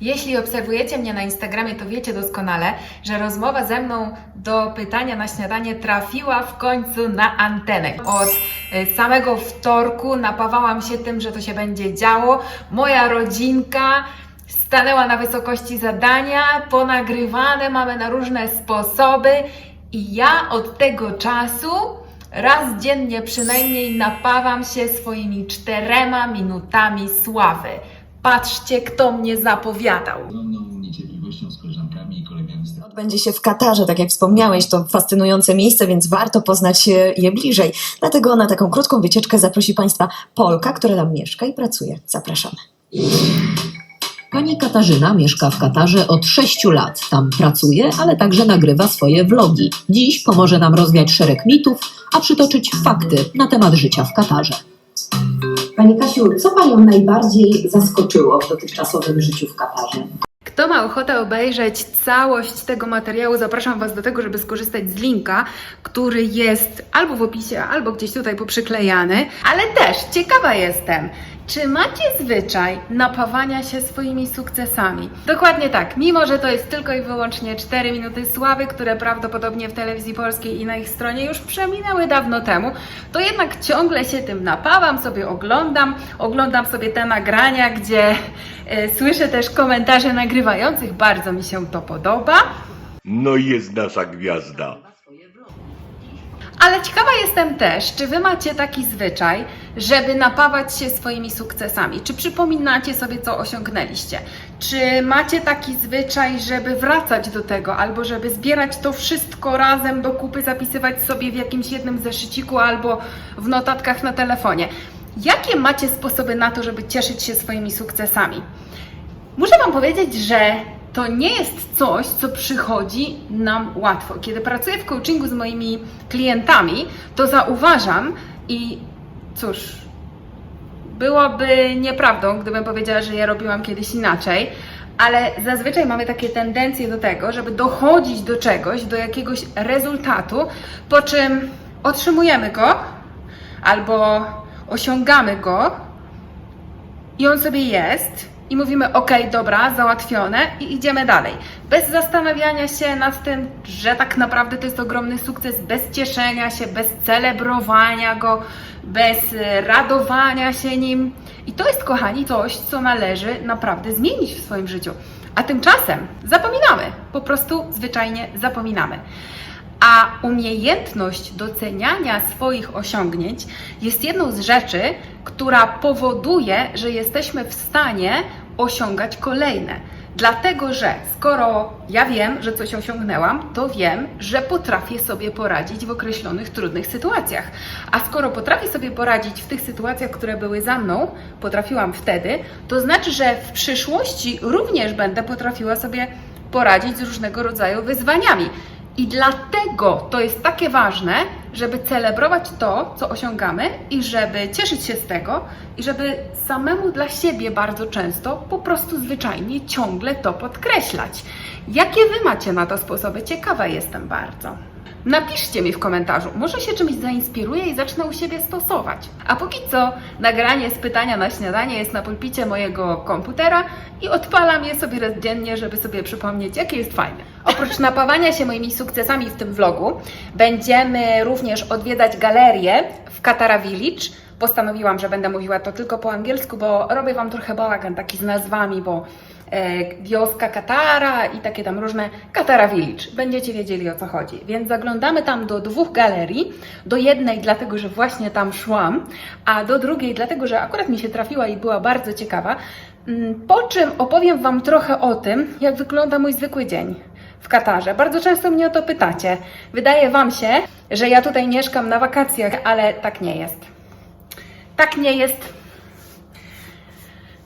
Jeśli obserwujecie mnie na Instagramie, to wiecie doskonale, że rozmowa ze mną do pytania na śniadanie trafiła w końcu na antenę. Od e, samego wtorku napawałam się tym, że to się będzie działo. Moja rodzinka stanęła na wysokości zadania, ponagrywane mamy na różne sposoby i ja od tego czasu raz dziennie przynajmniej napawam się swoimi czterema minutami sławy. Patrzcie, kto mnie zapowiadał. ogromną niecierpliwością z koleżankami i kolegami z Odbędzie się w Katarze, tak jak wspomniałeś, to fascynujące miejsce, więc warto poznać e, je bliżej. Dlatego na taką krótką wycieczkę zaprosi Państwa Polka, która tam mieszka i pracuje. Zapraszamy. Pani Katarzyna mieszka w Katarze od 6 lat. Tam pracuje, ale także nagrywa swoje vlogi. Dziś pomoże nam rozwiać szereg mitów, a przytoczyć fakty na temat życia w Katarze. Pani Kasiu, co Panią najbardziej zaskoczyło w dotychczasowym życiu w Katarze? Kto ma ochotę obejrzeć całość tego materiału, zapraszam Was do tego, żeby skorzystać z linka, który jest albo w opisie, albo gdzieś tutaj poprzyklejany. Ale też ciekawa jestem, czy macie zwyczaj napawania się swoimi sukcesami? Dokładnie tak, mimo że to jest tylko i wyłącznie 4 minuty sławy, które prawdopodobnie w telewizji polskiej i na ich stronie już przeminęły dawno temu, to jednak ciągle się tym napawam, sobie oglądam, oglądam sobie te nagrania, gdzie e, słyszę też komentarze nagrywających, bardzo mi się to podoba. No i jest nasza gwiazda. Ale ciekawa jestem też, czy Wy macie taki zwyczaj, żeby napawać się swoimi sukcesami? Czy przypominacie sobie, co osiągnęliście? Czy macie taki zwyczaj, żeby wracać do tego, albo żeby zbierać to wszystko razem do kupy, zapisywać sobie w jakimś jednym zeszyciku albo w notatkach na telefonie? Jakie macie sposoby na to, żeby cieszyć się swoimi sukcesami? Muszę Wam powiedzieć, że to nie jest coś, co przychodzi nam łatwo. Kiedy pracuję w coachingu z moimi klientami, to zauważam i cóż, byłoby nieprawdą, gdybym powiedziała, że ja robiłam kiedyś inaczej, ale zazwyczaj mamy takie tendencje do tego, żeby dochodzić do czegoś, do jakiegoś rezultatu, po czym otrzymujemy go albo osiągamy go i on sobie jest i mówimy, ok, dobra, załatwione i idziemy dalej. Bez zastanawiania się nad tym, że tak naprawdę to jest ogromny sukces, bez cieszenia się, bez celebrowania go, bez e, radowania się nim. I to jest, kochani, coś, co należy naprawdę zmienić w swoim życiu. A tymczasem zapominamy, po prostu zwyczajnie zapominamy. A umiejętność doceniania swoich osiągnięć jest jedną z rzeczy, która powoduje, że jesteśmy w stanie osiągać kolejne. Dlatego, że skoro ja wiem, że coś osiągnęłam, to wiem, że potrafię sobie poradzić w określonych trudnych sytuacjach. A skoro potrafię sobie poradzić w tych sytuacjach, które były za mną, potrafiłam wtedy, to znaczy, że w przyszłości również będę potrafiła sobie poradzić z różnego rodzaju wyzwaniami. I dlatego to jest takie ważne, żeby celebrować to, co osiągamy i żeby cieszyć się z tego i żeby samemu dla siebie bardzo często po prostu zwyczajnie ciągle to podkreślać. Jakie Wy macie na to sposoby? Ciekawa jestem bardzo. Napiszcie mi w komentarzu, może się czymś zainspiruję i zacznę u siebie stosować. A póki co nagranie z pytania na śniadanie jest na pulpicie mojego komputera i odpalam je sobie raz dziennie, żeby sobie przypomnieć, jakie jest fajne. Oprócz napawania się moimi sukcesami w tym vlogu, będziemy również odwiedzać galerię w Katara Village. Postanowiłam, że będę mówiła to tylko po angielsku, bo robię Wam trochę bałagan taki z nazwami, bo wioska Katara i takie tam różne Katara Village. Będziecie wiedzieli o co chodzi. Więc zaglądamy tam do dwóch galerii. Do jednej dlatego, że właśnie tam szłam, a do drugiej dlatego, że akurat mi się trafiła i była bardzo ciekawa. Mm, Po czym opowiem Wam trochę o tym, jak wygląda mój zwykły dzień w Katarze. Bardzo często mnie o to pytacie. Wydaje Wam się, że ja tutaj mieszkam na wakacjach, ale tak nie jest. Tak nie jest.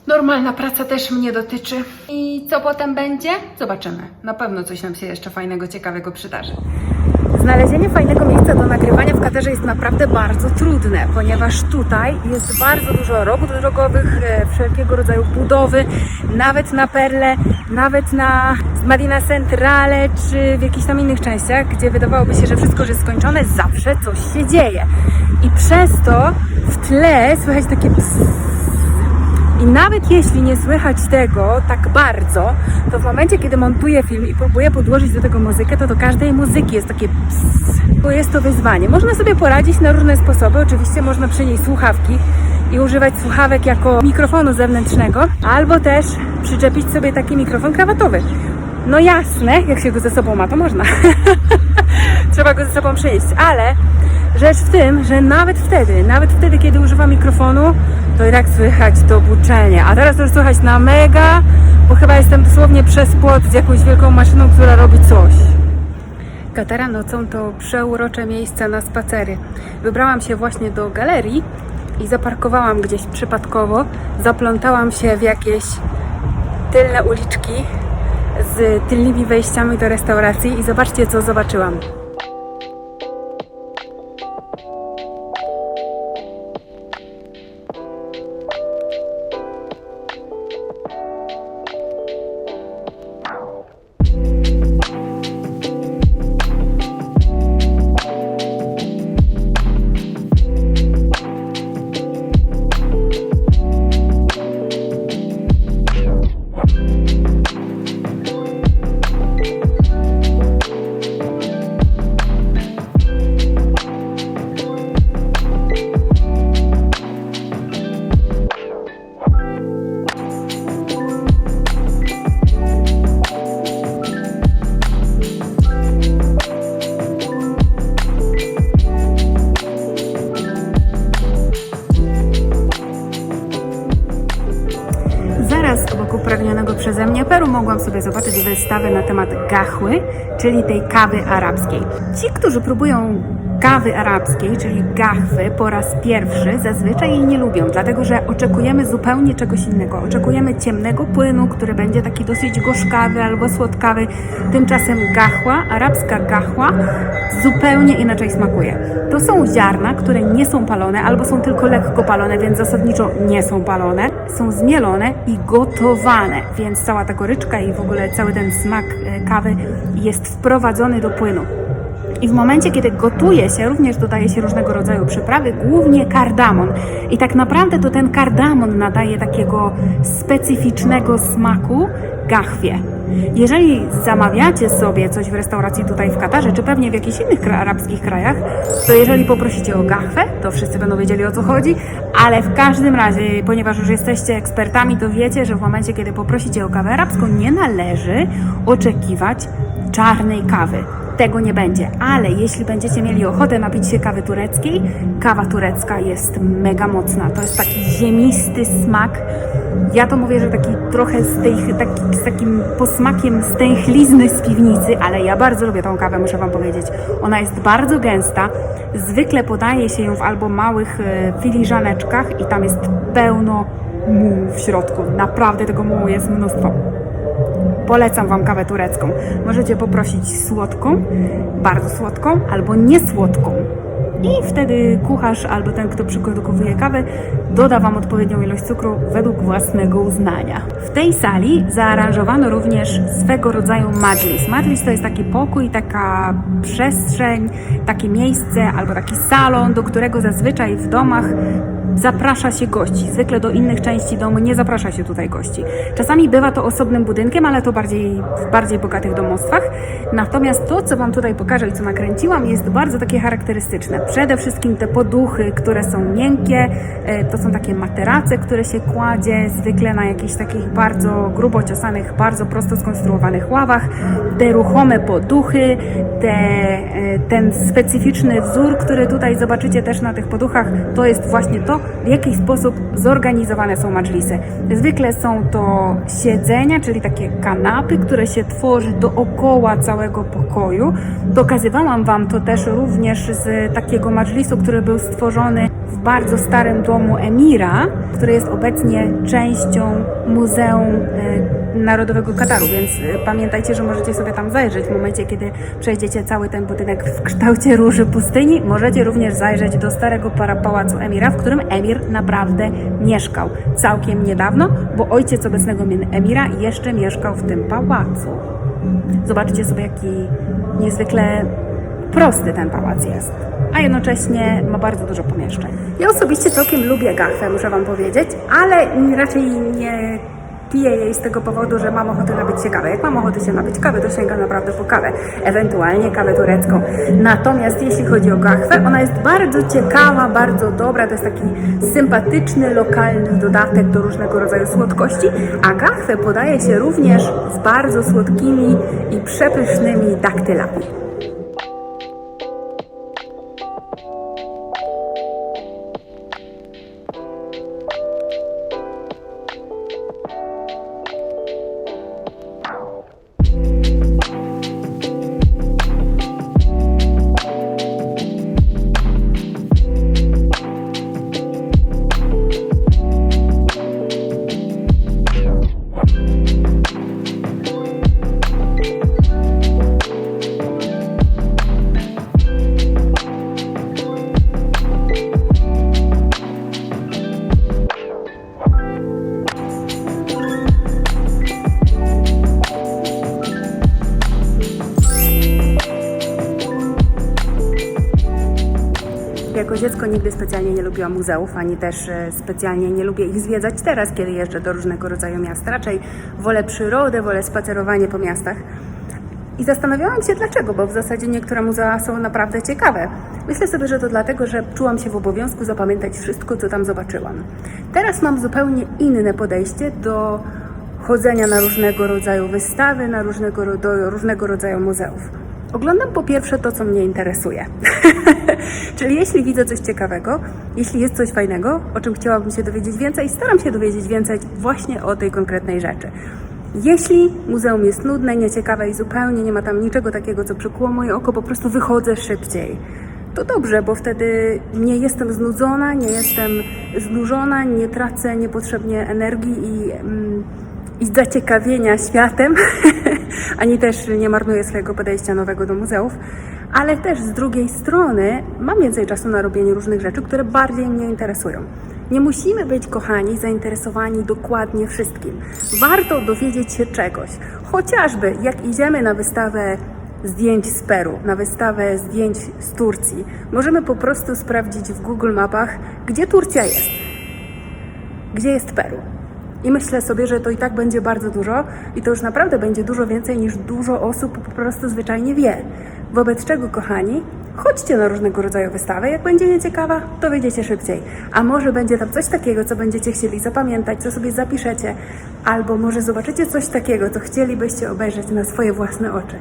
Normalna praca też mnie dotyczy. I co potem będzie? Zobaczymy. Na pewno coś nam się jeszcze fajnego, ciekawego przydarzy. Znalezienie fajnego miejsca do nagrywania w Katarze jest naprawdę bardzo trudne, ponieważ tutaj jest bardzo dużo robót drogowych, e, wszelkiego rodzaju budowy, nawet na Perle, nawet na Madina Centrale czy w jakichś tam innych częściach, gdzie wydawałoby się, że wszystko już jest skończone, zawsze coś się dzieje. I przez to w tle słychać takie psss, I nawet jeśli nie słychać tego tak bardzo, to w momencie, kiedy montuję film i próbuję podłożyć do tego muzykę, to do każdej muzyki jest takie ps. Bo jest to wyzwanie. Można sobie poradzić na różne sposoby. Oczywiście można przynieść słuchawki i używać słuchawek jako mikrofonu zewnętrznego, albo też przyczepić sobie taki mikrofon krawatowy. No jasne, jak się go ze sobą ma, to można. Trzeba go ze sobą przynieść, ale rzecz w tym, że nawet wtedy, nawet wtedy, kiedy używam mikrofonu, to i tak słychać to buczenie. A teraz już słychać na mega, bo chyba jestem dosłownie przez płot z jakąś wielką maszyną, która robi coś. Katara nocą to przeurocze miejsce na spacery. Wybrałam się właśnie do galerii i zaparkowałam gdzieś przypadkowo. Zaplątałam się w jakieś tylne uliczki z tylnymi wejściami do restauracji i zobaczcie, co zobaczyłam. Mogłam sobie zobaczyć wystawę na temat gachły, czyli tej kawy arabskiej. Ci, którzy próbują kawy arabskiej, czyli gachwy po raz pierwszy, zazwyczaj jej nie lubią, dlatego że oczekujemy zupełnie czegoś innego. Oczekujemy ciemnego płynu, który będzie taki dosyć gorzkawy albo słodkawy. Tymczasem gachła, arabska gachła, zupełnie inaczej smakuje. To są ziarna, które nie są palone albo są tylko lekko palone, więc zasadniczo nie są palone. Są zmielone i gotowane, więc cała ta goryczka i w ogóle cały ten smak e, kawy jest wprowadzony do płynu. I w momencie, kiedy gotuje się, również dodaje się różnego rodzaju przyprawy, głównie kardamon. I tak naprawdę to ten kardamon nadaje takiego specyficznego smaku gachwie. Jeżeli zamawiacie sobie coś w restauracji tutaj w Katarze, czy pewnie w jakichś innych arabskich krajach, to jeżeli poprosicie o gachwę, to wszyscy będą wiedzieli o co chodzi, ale w każdym razie, ponieważ już jesteście ekspertami, to wiecie, że w momencie, kiedy poprosicie o kawę arabską, nie należy oczekiwać czarnej kawy tego nie będzie. Ale jeśli będziecie mieli ochotę napić się kawy tureckiej, kawa turecka jest mega mocna. To jest taki ziemisty smak. Ja to mówię, że taki trochę z, tej, taki, z takim posmakiem stęchlizny z piwnicy, ale ja bardzo lubię tą kawę, muszę Wam powiedzieć. Ona jest bardzo gęsta. Zwykle podaje się ją w albo małych e, filiżaneczkach i tam jest pełno mułu w środku. Naprawdę tego mułu jest mnóstwo. Polecam Wam kawę turecką. Możecie poprosić słodką, bardzo słodką, albo niesłodką. I wtedy kucharz albo ten, kto przygotowuje kawę, doda Wam odpowiednią ilość cukru według własnego uznania. W tej sali zaaranżowano również swego rodzaju majlis. Majlis to jest taki pokój, taka przestrzeń, takie miejsce albo taki salon, do którego zazwyczaj w domach zaprasza się gości. Zwykle do innych części domu nie zaprasza się tutaj gości. Czasami bywa to osobnym budynkiem, ale to bardziej w bardziej bogatych domostwach. Natomiast to, co Wam tutaj pokażę i co nakręciłam, jest bardzo takie charakterystyczne. Przede wszystkim te poduchy, które są miękkie, e, to są takie materace, które się kładzie zwykle na jakichś takich bardzo grubo ciosanych, bardzo prosto skonstruowanych ławach. Te ruchome poduchy, te, e, ten specyficzny wzór, który tutaj zobaczycie też na tych poduchach, to jest właśnie to, w jaki sposób zorganizowane są majlisy. Zwykle są to siedzenia, czyli takie kanapy, które się tworzy dookoła całego pokoju. Pokazywałam Wam to też również z takiego majlisu, który był stworzony w bardzo starym domu Emira, który jest obecnie częścią Muzeum e, Narodowego Kataru, więc e, pamiętajcie, że możecie sobie tam zajrzeć w momencie, kiedy przejdziecie cały ten budynek w kształcie róży pustyni. Możecie również zajrzeć do starego pałacu Emira, w którym Emir naprawdę mieszkał całkiem niedawno, bo ojciec obecnego mi- Emira jeszcze mieszkał w tym pałacu. Zobaczcie sobie, jaki niezwykle prosty ten pałac jest. a jednocześnie ma bardzo dużo pomieszczeń. Ja osobiście całkiem lubię gachę, muszę Wam powiedzieć, ale raczej nie piję jej z tego powodu, że mam ochotę napić się kawy. Jak mam ochotę się napić kawy, to sięgam naprawdę po kawę, ewentualnie kawę turecką. Natomiast jeśli chodzi o gachwę, ona jest bardzo ciekawa, bardzo dobra, to jest taki sympatyczny, lokalny dodatek do różnego rodzaju słodkości, a gachwę podaje się również z bardzo słodkimi i przepysznymi daktylami. Lubiłam muzeów, ani też e, specjalnie nie lubię ich zwiedzać teraz, kiedy jeżdżę do różnego rodzaju miast. Raczej wolę przyrodę, wolę spacerowanie po miastach. I zastanawiałam się dlaczego, bo w zasadzie niektóre muzea są naprawdę ciekawe. Myślę sobie, że to dlatego, że czułam się w obowiązku zapamiętać wszystko, co tam zobaczyłam. Teraz mam zupełnie inne podejście do chodzenia na różnego rodzaju wystawy, na różnego, do różnego rodzaju muzeów. Oglądam po pierwsze to, co mnie interesuje. Czyli jeśli widzę coś ciekawego, jeśli jest coś fajnego, o czym chciałabym się dowiedzieć więcej, staram się dowiedzieć więcej właśnie o tej konkretnej rzeczy. Jeśli muzeum jest nudne, nieciekawe i zupełnie nie ma tam niczego takiego, co przykuło moje oko, po prostu wychodzę szybciej. To dobrze, bo wtedy nie jestem znudzona, nie jestem znużona, nie tracę niepotrzebnie energii i, mm, i zaciekawienia światem, ani też nie marnuję swojego podejścia nowego do muzeów, ale też z drugiej strony mam więcej czasu na robienie różnych rzeczy, które bardziej mnie interesują. Nie musimy być, kochani, zainteresowani dokładnie wszystkim. Warto dowiedzieć się czegoś. Chociażby jak idziemy na wystawę zdjęć z Peru, na wystawę zdjęć z Turcji, możemy po prostu sprawdzić w Google Mapach, gdzie Turcja jest, gdzie jest Peru. I myślę sobie, że to i tak będzie bardzo dużo i to już naprawdę będzie dużo więcej niż dużo osób po prostu zwyczajnie wie. Wobec czego, kochani, chodźcie na różnego rodzaju wystawy. Jak będzie nieciekawa, to wyjdziecie szybciej. A może będzie tam coś takiego, co będziecie chcieli zapamiętać, co sobie zapiszecie, albo może zobaczycie coś takiego, co chcielibyście obejrzeć na swoje własne oczy.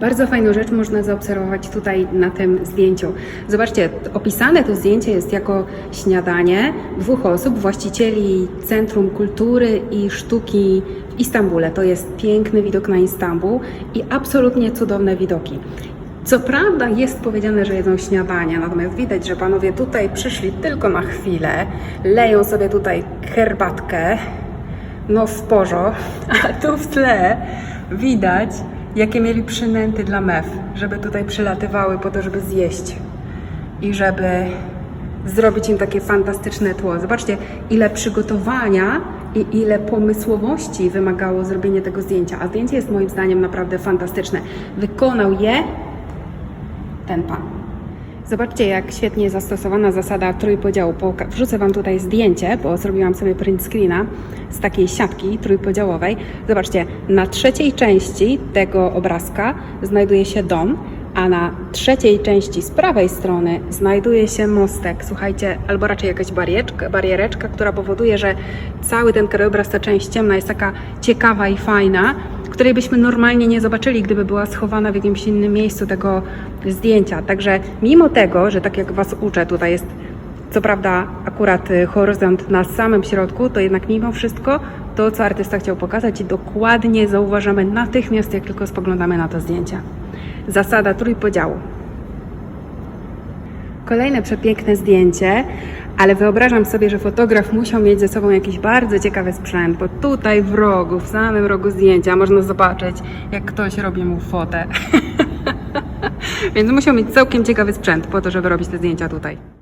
Bardzo fajną rzecz można zaobserwować tutaj na tym zdjęciu. Zobaczcie, opisane to zdjęcie jest jako śniadanie dwóch osób, właścicieli Centrum Kultury i Sztuki w Istambule. To jest piękny widok na Istanbul i absolutnie cudowne widoki. Co prawda jest powiedziane, że jedzą śniadania, natomiast widać, że panowie tutaj przyszli tylko na chwilę, leją sobie tutaj herbatkę, no w porzo, a tu w tle widać, jakie mieli przynęty dla mew, żeby tutaj przylatywały po to, żeby zjeść i żeby zrobić im takie fantastyczne tło. Zobaczcie, ile przygotowania i ile pomysłowości wymagało zrobienie tego zdjęcia, a zdjęcie jest moim zdaniem naprawdę fantastyczne. Wykonał je ten pan. Zobaczcie, jak świetnie zastosowana zasada trójpodziału. Wrzucę Wam tutaj zdjęcie, bo zrobiłam sobie print screena z takiej siatki trójpodziałowej. Zobaczcie, na trzeciej części tego obrazka znajduje się dom, a na trzeciej części z prawej strony znajduje się mostek. Słuchajcie, albo raczej jakaś bariereczka, bariereczka, która powoduje, że cały ten krajobraz, ta część ciemna jest taka ciekawa i fajna, której byśmy normalnie nie zobaczyli, gdyby była schowana w jakimś innym miejscu tego zdjęcia. Także mimo tego, że tak jak Was uczę, tutaj jest co prawda akurat y, horyzont na samym środku, to jednak mimo wszystko to, co artysta chciał pokazać, dokładnie zauważamy natychmiast, jak tylko spoglądamy na to zdjęcie. Zasada trójpodziału. Kolejne przepiękne zdjęcie, ale wyobrażam sobie, że fotograf musiał mieć ze sobą jakiś bardzo ciekawy sprzęt, bo tutaj w rogu, w samym rogu zdjęcia można zobaczyć, jak ktoś robi mu fotę. Więc musiał mieć całkiem ciekawy sprzęt po to, żeby robić te zdjęcia tutaj.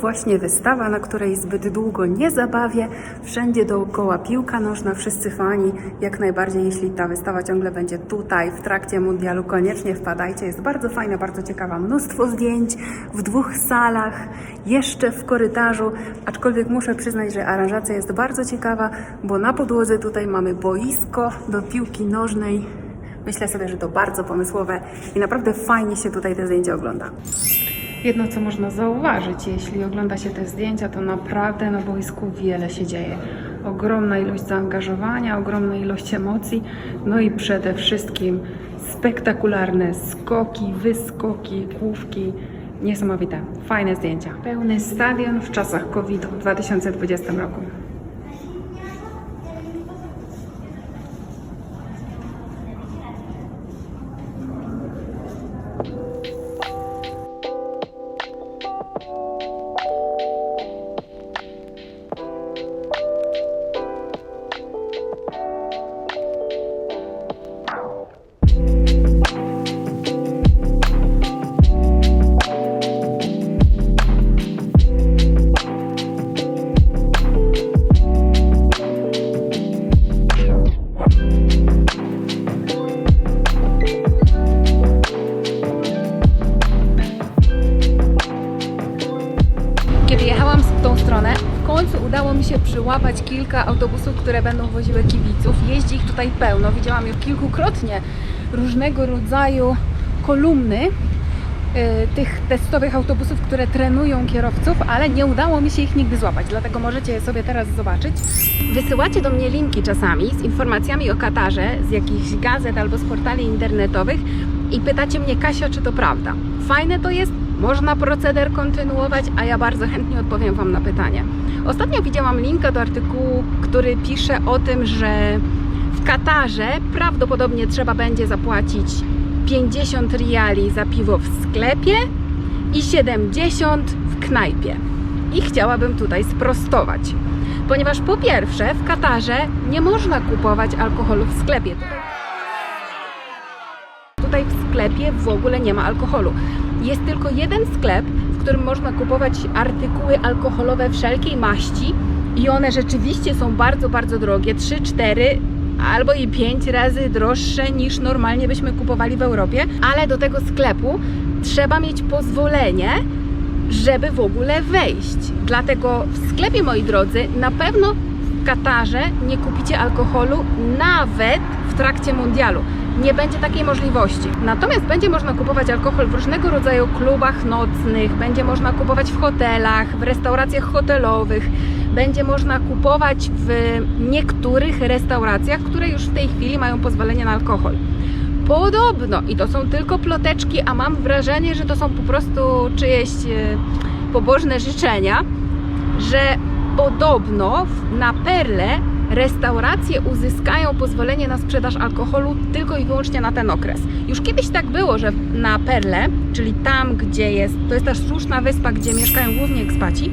Właśnie wystawa, na której zbyt długo nie zabawię. Wszędzie dookoła piłka nożna, wszyscy fani. Jak najbardziej, jeśli ta wystawa ciągle będzie tutaj w trakcie mundialu, koniecznie wpadajcie. Jest bardzo fajna, bardzo ciekawa. Mnóstwo zdjęć w dwóch salach, jeszcze w korytarzu. Aczkolwiek muszę przyznać, że aranżacja jest bardzo ciekawa, bo na podłodze tutaj mamy boisko do piłki nożnej. Myślę sobie, że to bardzo pomysłowe i naprawdę fajnie się tutaj te zdjęcia ogląda. Jedno, co można zauważyć, jeśli ogląda się te zdjęcia, to naprawdę na boisku wiele się dzieje. Ogromna ilość zaangażowania, ogromna ilość emocji, no i przede wszystkim spektakularne skoki, wyskoki, główki. Niesamowite, fajne zdjęcia. Pełny stadion w czasach COVID-u w 2020 roku. Kiedy jechałam w tą stronę, w końcu udało mi się przyłapać kilka autobusów, które będą woziły kibiców. Jeździ ich tutaj pełno. Widziałam już kilkukrotnie różnego rodzaju kolumny y, tych testowych autobusów, które trenują kierowców, ale nie udało mi się ich nigdy złapać, dlatego możecie je sobie teraz zobaczyć. Wysyłacie do mnie linki czasami z informacjami o Katarze z jakichś gazet albo z portali internetowych i pytacie mnie, Kasia, czy to prawda? Fajne to jest, można proceder kontynuować, a ja bardzo chętnie odpowiem Wam na pytanie. Ostatnio widziałam linka do artykułu, który pisze o tym, że w Katarze prawdopodobnie trzeba będzie zapłacić 50 riali za piwo w sklepie i 70 w knajpie. I chciałabym tutaj sprostować. Ponieważ po pierwsze w Katarze nie można kupować alkoholu w sklepie. Tutaj w sklepie w ogóle nie ma alkoholu. Jest tylko jeden sklep, w którym można kupować artykuły alkoholowe wszelkiej maści i one rzeczywiście są bardzo, bardzo drogie. 3, 4 albo i 5 razy droższe niż normalnie byśmy kupowali w Europie, ale do tego sklepu trzeba mieć pozwolenie, żeby w ogóle wejść. Dlatego w sklepie, moi drodzy, na pewno w Katarze nie kupicie alkoholu nawet w trakcie mundialu. Nie będzie takiej możliwości. Natomiast będzie można kupować alkohol w różnego rodzaju klubach nocnych, będzie można kupować w hotelach, w restauracjach hotelowych, będzie można kupować w niektórych restauracjach, które już w tej chwili mają pozwolenie na alkohol. Podobno, i to są tylko ploteczki, a mam wrażenie, że to są po prostu czyjeś e, pobożne życzenia, że podobno na Perle restauracje uzyskają pozwolenie na sprzedaż alkoholu tylko i wyłącznie na ten okres. Już kiedyś tak było, że na Perle, czyli tam, gdzie jest, to jest ta sztuczna wyspa, gdzie mieszkają głównie ekspaci,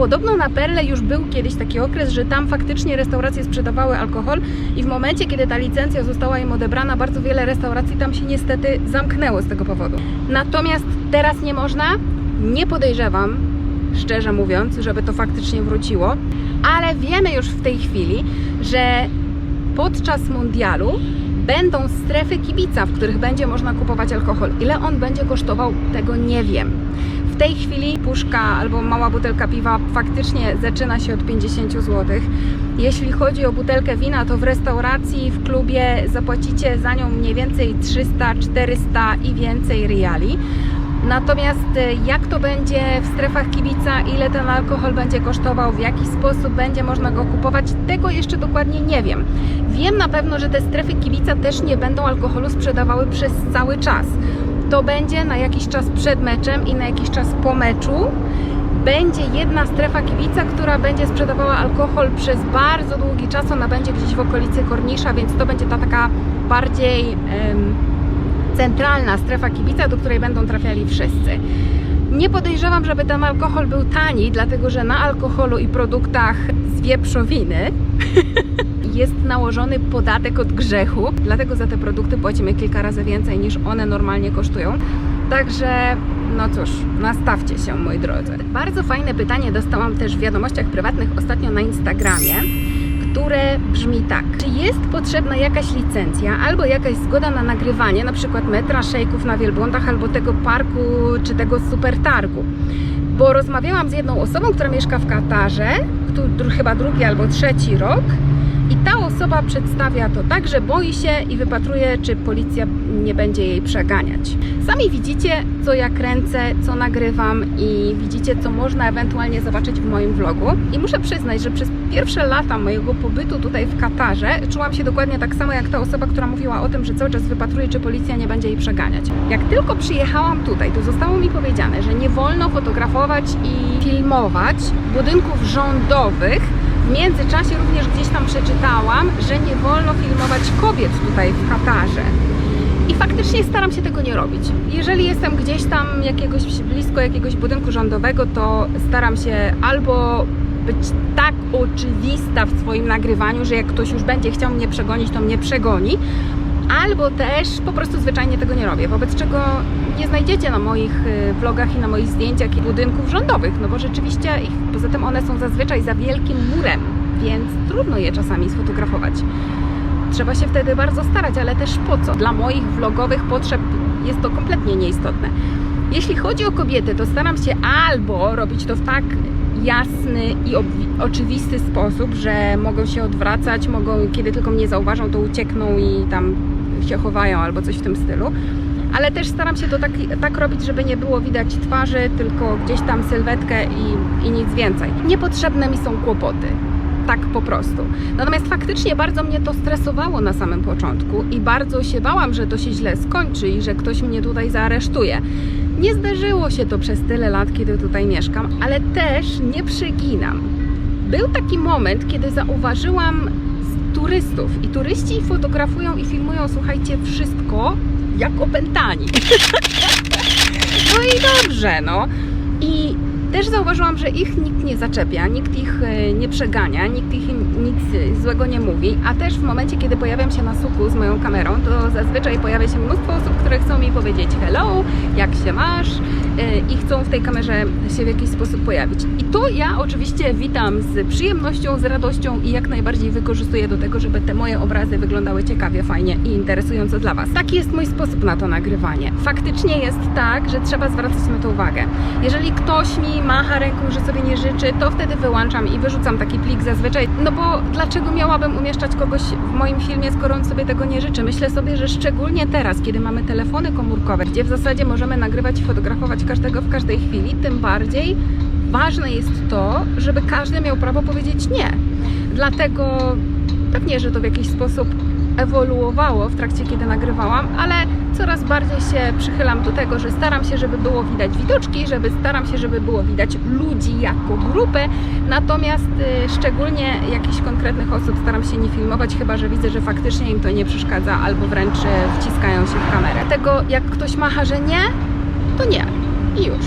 Podobno na Perle już był kiedyś taki okres, że tam faktycznie restauracje sprzedawały alkohol i w momencie, kiedy ta licencja została im odebrana, bardzo wiele restauracji tam się niestety zamknęło z tego powodu. Natomiast teraz nie można. Nie podejrzewam, szczerze mówiąc, żeby to faktycznie wróciło, ale wiemy już w tej chwili, że podczas mundialu będą strefy kibica, w których będzie można kupować alkohol. Ile on będzie kosztował, tego nie wiem. W tej chwili puszka albo mała butelka piwa faktycznie zaczyna się od 50 zł. Jeśli chodzi o butelkę wina, to w restauracji, w klubie zapłacicie za nią mniej więcej 300, 400 i więcej riali. Natomiast e, jak to będzie w strefach kibica, ile ten alkohol będzie kosztował, w jaki sposób będzie można go kupować, tego jeszcze dokładnie nie wiem. Wiem na pewno, że te strefy kibica też nie będą alkoholu sprzedawały przez cały czas. To będzie na jakiś czas przed meczem i na jakiś czas po meczu. Będzie jedna strefa kibica, która będzie sprzedawała alkohol przez bardzo długi czas. Ona będzie gdzieś w okolicy Kornisza, więc to będzie ta taka bardziej centralna strefa kibica, do której będą trafiali wszyscy. Nie podejrzewam, żeby ten alkohol był tani, dlatego że na alkoholu i produktach z wieprzowiny jest nałożony podatek od grzechu, dlatego za te produkty płacimy kilka razy więcej niż one normalnie kosztują. Także No cóż, nastawcie się, moi drodzy. Bardzo fajne pytanie dostałam też w wiadomościach prywatnych ostatnio na Instagramie, które brzmi tak. Czy jest potrzebna jakaś licencja albo jakaś zgoda na nagrywanie, na przykład metra szejków na wielbłądach albo tego parku czy tego super targu? Bo rozmawiałam z jedną osobą, która mieszka w Katarze, który, chyba drugi albo trzeci rok i ta osoba przedstawia to tak, że boi się i wypatruje, czy policja nie będzie jej przeganiać. Sami widzicie, co ja kręcę, co nagrywam i widzicie, co można ewentualnie zobaczyć w moim vlogu. I muszę przyznać, że przez pierwsze lata mojego pobytu tutaj w Katarze czułam się dokładnie tak samo jak ta osoba, która mówiła o tym, że cały czas wypatruje, czy policja nie będzie jej przeganiać. Jak tylko przyjechałam tutaj, to zostało mi powiedziane, że nie wolno fotografować i filmować budynków rządowych, w międzyczasie również gdzieś tam przeczytałam, że nie wolno filmować kobiet tutaj w Katarze. I faktycznie staram się tego nie robić. Jeżeli jestem gdzieś tam jakiegoś, blisko jakiegoś budynku rządowego, to staram się albo być tak oczywista w swoim nagrywaniu, że jak ktoś już będzie chciał mnie przegonić, to mnie przegoni. Albo też po prostu zwyczajnie tego nie robię, wobec czego nie znajdziecie na moich y, vlogach i na moich zdjęciach budynków rządowych, no bo rzeczywiście ich, poza tym one są zazwyczaj za wielkim murem, więc trudno je czasami sfotografować. Trzeba się wtedy bardzo starać, ale też po co? Dla moich vlogowych potrzeb jest to kompletnie nieistotne. Jeśli chodzi o kobiety, to staram się albo robić to w tak jasny i oczywisty sposób, że mogą się odwracać, mogą, kiedy tylko mnie zauważą, to uciekną i tam się chowają albo coś w tym stylu. Ale też staram się to tak, tak robić, żeby nie było widać twarzy, tylko gdzieś tam sylwetkę i, i nic więcej. Niepotrzebne mi są kłopoty tak po prostu. Natomiast faktycznie bardzo mnie to stresowało na samym początku i bardzo się bałam, że to się źle skończy i że ktoś mnie tutaj zaaresztuje. Nie zdarzyło się to przez tyle lat, kiedy tutaj mieszkam, ale też nie przeginam. Był taki moment, kiedy zauważyłam turystów i turyści fotografują i filmują, słuchajcie, wszystko jak opętani. No i dobrze, no. I też zauważyłam, że ich nikt nie zaczepia, nikt ich e, nie przegania, nikt ich nic e, złego nie mówi, a też w momencie, kiedy pojawiam się na suku z moją kamerą, to zazwyczaj pojawia się mnóstwo osób, które chcą mi powiedzieć hello, jak się masz e, i chcą w tej kamerze się w jakiś sposób pojawić. I to ja oczywiście witam z przyjemnością, z radością i jak najbardziej wykorzystuję do tego, żeby te moje obrazy wyglądały ciekawie, fajnie i interesująco dla Was. Taki jest mój sposób na to nagrywanie. Faktycznie jest tak, że trzeba zwracać na to uwagę. Jeżeli ktoś mi macha ręką, że sobie nie życzy, to wtedy wyłączam i wyrzucam taki plik zazwyczaj. No bo dlaczego miałabym umieszczać kogoś w moim filmie, skoro on sobie tego nie życzy? Myślę sobie, że szczególnie teraz, kiedy mamy telefony komórkowe, gdzie w zasadzie możemy nagrywać i fotografować każdego w każdej chwili, tym bardziej ważne jest to, żeby każdy miał prawo powiedzieć nie. Dlatego pewnie, że to w jakiś sposób ewoluowało w trakcie, kiedy nagrywałam, ale coraz bardziej się przychylam do tego, że staram się, żeby było widać widoczki, żeby staram się, żeby było widać ludzi jako grupę, natomiast y, szczególnie jakichś konkretnych osób staram się nie filmować, chyba że widzę, że faktycznie im to nie przeszkadza albo wręcz y, wciskają się w kamerę. Tego jak ktoś macha, że nie, to nie i już.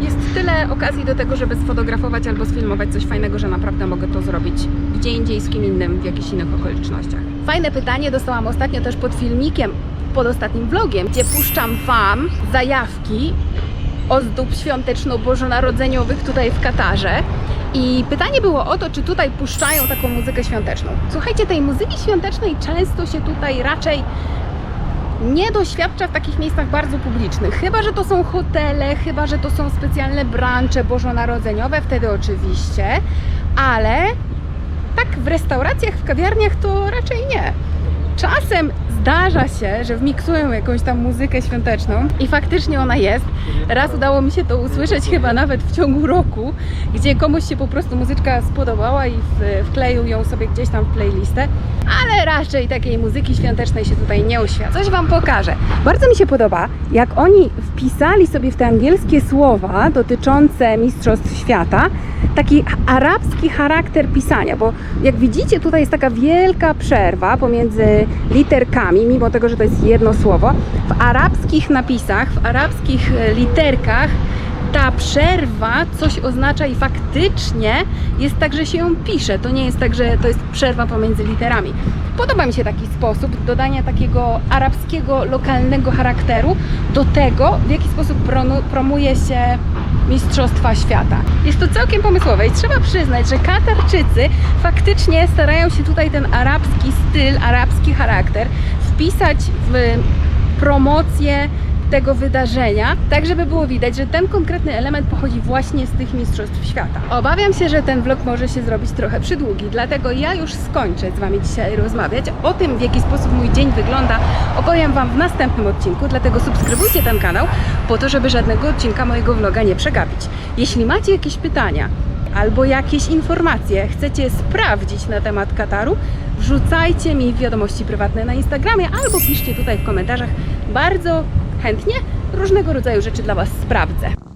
Jest tyle okazji do tego, żeby sfotografować albo sfilmować coś fajnego, że naprawdę mogę to zrobić gdzie indziej, z kim innym, w jakichś innych okolicznościach. Fajne pytanie dostałam ostatnio też pod filmikiem, pod ostatnim vlogiem, gdzie puszczam Wam zajawki ozdób świąteczno-bożonarodzeniowych tutaj w Katarze. I pytanie było o to, czy tutaj puszczają taką muzykę świąteczną. Słuchajcie, tej muzyki świątecznej często się tutaj raczej nie doświadcza w takich miejscach bardzo publicznych. Chyba, że to są hotele, chyba, że to są specjalne brancze bożonarodzeniowe, wtedy oczywiście, ale tak w restauracjach, w kawiarniach to raczej nie. Czasem zdarza się, że wmiksują jakąś tam muzykę świąteczną i faktycznie ona jest. Raz udało mi się to usłyszeć chyba nawet w ciągu roku, gdzie komuś się po prostu muzyczka spodobała i wkleił ją sobie gdzieś tam w playlistę, ale raczej takiej muzyki świątecznej się tutaj nie uświadcza. Coś Wam pokażę. Bardzo mi się podoba, jak oni wpisali sobie w te angielskie słowa dotyczące Mistrzostw Świata taki arabski charakter pisania, bo jak widzicie tutaj jest taka wielka przerwa pomiędzy literkami, mimo tego, że to jest jedno słowo. W arabskich napisach, w arabskich e, literkach ta przerwa coś oznacza i faktycznie jest tak, że się ją pisze. To nie jest tak, że to jest przerwa pomiędzy literami. Podoba mi się taki sposób dodania takiego arabskiego, lokalnego charakteru do tego, w jaki sposób promu- promuje się Mistrzostwa Świata. Jest to całkiem pomysłowe i trzeba przyznać, że Katarczycy faktycznie starają się tutaj ten arabski styl, arabski charakter wpisać w promocję tego wydarzenia, tak żeby było widać, że ten konkretny element pochodzi właśnie z tych Mistrzostw Świata. Obawiam się, że ten vlog może się zrobić trochę przydługi, dlatego ja już skończę z Wami dzisiaj rozmawiać. O tym, w jaki sposób mój dzień wygląda, opowiem Wam w następnym odcinku, dlatego subskrybujcie ten kanał po to, żeby żadnego odcinka mojego vloga nie przegapić. Jeśli macie jakieś pytania, albo jakieś informacje chcecie sprawdzić na temat Kataru, wrzucajcie mi wiadomości prywatne na Instagramie albo piszcie tutaj w komentarzach. Bardzo chętnie różnego rodzaju rzeczy dla Was sprawdzę.